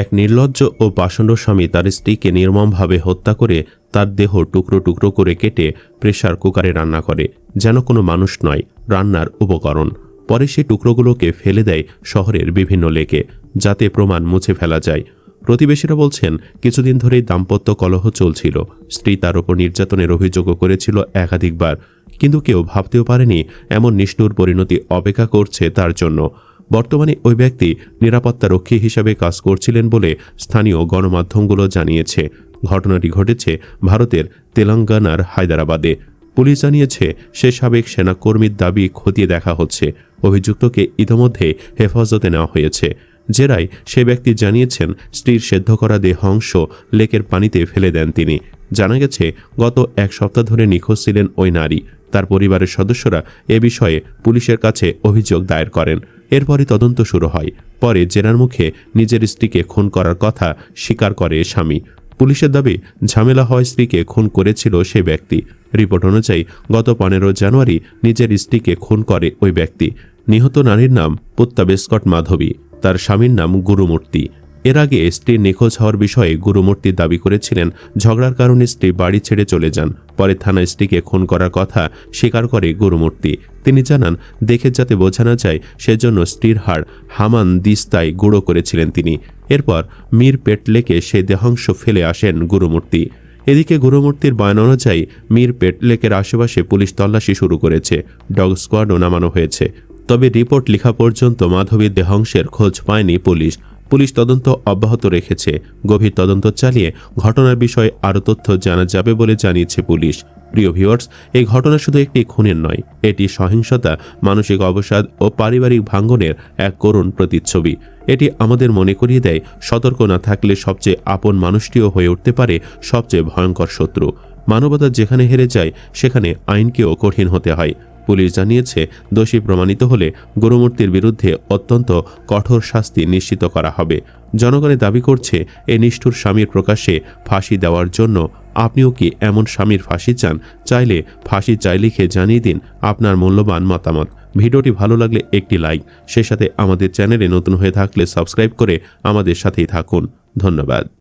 এক নির্লজ্জ ও পাষণ্ড স্বামী তার স্ত্রীকে নির্মমভাবে হত্যা করে তার দেহ টুকরো টুকরো করে কেটে প্রেসার কুকারে রান্না করে, যেন কোনো মানুষ নয়, রান্নার উপকরণ। পরে সেই টুকরোগুলোকে ফেলে দেয় শহরের বিভিন্ন লেকে, যাতে প্রমাণ মুছে ফেলা যায়। প্রতিবেশীরা বলছেন, কিছুদিন ধরেই দাম্পত্য কলহ চলছিল। স্ত্রী তার উপর নির্যাতনের অভিযোগও করেছিল একাধিকবার, কিন্তু কেউ ভাবতেও পারেনি, এমন নিষ্ঠুর পরিণতি অপেক্ষা করছে তার জন্য। বর্তমানে ওই ব্যক্তি নিরাপত্তা রক্ষী হিসাবে কাজ করছিলেন বলে স্থানীয় গণমাধ্যমগুলো জানিয়েছে। ঘটনাটি ঘটেছে ভারতের তেলেঙ্গানার হায়দ্রাবাদে। পুলিশ জানিয়েছে, সে সাবেক সেনাকর্মীর দাবি খতিয়ে দেখা হচ্ছে। অভিযুক্তকে ইতোমধ্যে হেফাজতে নেওয়া হয়েছে। জেরায় সে ব্যক্তি জানিয়েছেন, স্ত্রীর সেদ্ধ করা দেহাংশ লেকের পানিতে ফেলে দেন তিনি। জানা গেছে, গত এক সপ্তাহ ধরে নিখোঁজ ছিলেন ওই নারী। তার পরিবারের সদস্যরা এ বিষয়ে পুলিশের কাছে অভিযোগ দায়ের করেন। এরপরই তদন্ত শুরু হয়। পরে জেরার মুখে নিজের স্ত্রীকে খুন করার কথা স্বীকার করে স্বামী। পুলিশের দাবি, ঝামেলা হয় স্ত্রীকে খুন করেছিল সে ব্যক্তি। রিপোর্ট অনুযায়ী, গত পনেরো জানুয়ারি নিজের স্ত্রীকে খুন করে ওই ব্যক্তি। নিহত নারীর নাম পুত্তাবেস্কট মাধবী। তার স্বামীর নাম গুরুমূর্তি। এর আগে স্ত্রীর নিখোঁজ হওয়ার বিষয়ে গুরুমূর্তি দাবি করেছিলেন। ঝগড়ার কারণে স্ত্রী বাড়ি ছেড়ে চলে যান। পরে থানায় স্ত্রীকে খুন করার কথা স্বীকার করে গুরুমূর্তি। তিনি জানান, দেখে যাতে বোঝা না যায়, সেজন্য স্ত্রীর হাড় হামান দিস্তায় গুঁড়ো করেছিলেন তিনি। এরপর মীর পেটলেকে সে দেহাংশ ফেলে আসেন গুরুমূর্তি। এদিকে গুরুমূর্তির বয়ান অনুযায়ী মীর পেটলেকের আশেপাশে পুলিশ তল্লাশি শুরু করেছে। ডগ স্কোয়াডও নামানো হয়েছে। তবে রিপোর্ট লেখা পর্যন্ত মাধবীর দেহাংশের খোঁজ পায়নি পুলিশ। পুলিশ তদন্ত অব্যাহত রেখেছে। গভীর তদন্ত চালিয়ে ঘটনার বিষয়ে আরও তথ্য জানা যাবে বলে জানিয়েছে পুলিশ। প্রিয় ভিউয়ার্স, এই ঘটনা শুধু একটি খুনের নয়, এটি সহিংসতা, মানসিক অবসাদ ও পারিবারিক ভাঙ্গনের এক করুণ প্রতিচ্ছবি। এটি আমাদের মনে করিয়ে দেয়, সতর্ক না থাকলে সবচেয়ে আপন মানুষটিও হয়ে উঠতে পারে সবচেয়ে ভয়ঙ্কর শত্রু। মানবতা যেখানে হেরে যায়, সেখানে আইনকেও কঠিন হতে হয়। পুলিশ জানিয়েছে, দোষী প্রমাণিত হলে গুরুমূর্তির বিরুদ্ধে অত্যন্ত কঠোর শাস্তি নিশ্চিত করা হবে। জনগণে দাবি করছে, এই নিষ্ঠুর স্বামীর প্রকাশ্যে ফাঁসি দেওয়ার জন্য আপনিও কি এমন স্বামীর ফাঁসি চান? চাইলে ফাঁসি চাই লিখে জানিয়ে দিন আপনার মূল্যবান মতামত। ভিডিওটি ভালো লাগলে একটি লাইক। সে সাথে আমাদের চ্যানেলে নতুন হয়ে থাকলে সাবস্ক্রাইব করে আমাদের সাথেই থাকুন। ধন্যবাদ।